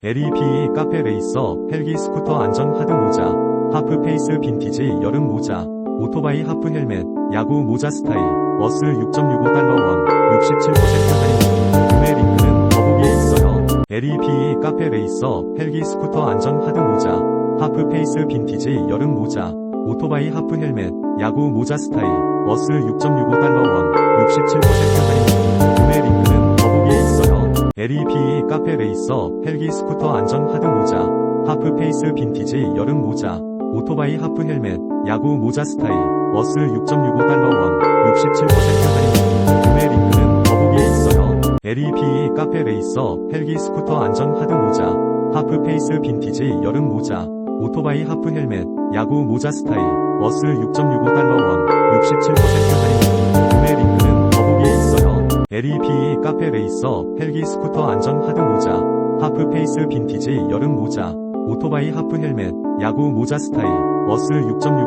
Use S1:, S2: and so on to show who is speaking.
S1: LEPE 카페 레이서 헬기 스쿠터 안전 하드 모자 하프 페이스 빈티지 여름 모자 오토바이 하프 헬멧 야구 모자 스타일 어스 6.65달러 원 67% 할인 구매 링크는 더보기에 있어요. LEPE 카페 레이서 헬기 스쿠터 안전 하드 모자 하프 페이스 빈티지 여름 모자 오토바이 하프 헬멧 야구 모자 스타일 어스 6.65달러 원 67% 할인 구매 링크는 더보기에 있어요. LEPE 카페 레이서 헬기 스쿠터 안전 하드 모자 하프 페이스 빈티지 여름 모자 오토바이 하프 헬멧 야구 모자 스타일 어스 6.65달러 원 67% 할인 구매 링크는 더보기에 있어요. LEPE 카페 레이서 헬기 스쿠터 안전 하드 모자 하프 페이스 빈티지 여름 모자 오토바이 하프 헬멧 야구 모자 스타일 어스 6.65달러 원 67% 할인 구매 링크는 더보기에 있어요. LEPE 카페 레이서 헬기 스쿠터 안전 하드 모자 하프 페이스 빈티지 여름 모자 오토바이 하프 헬멧 야구 모자 스타일 어스 6.65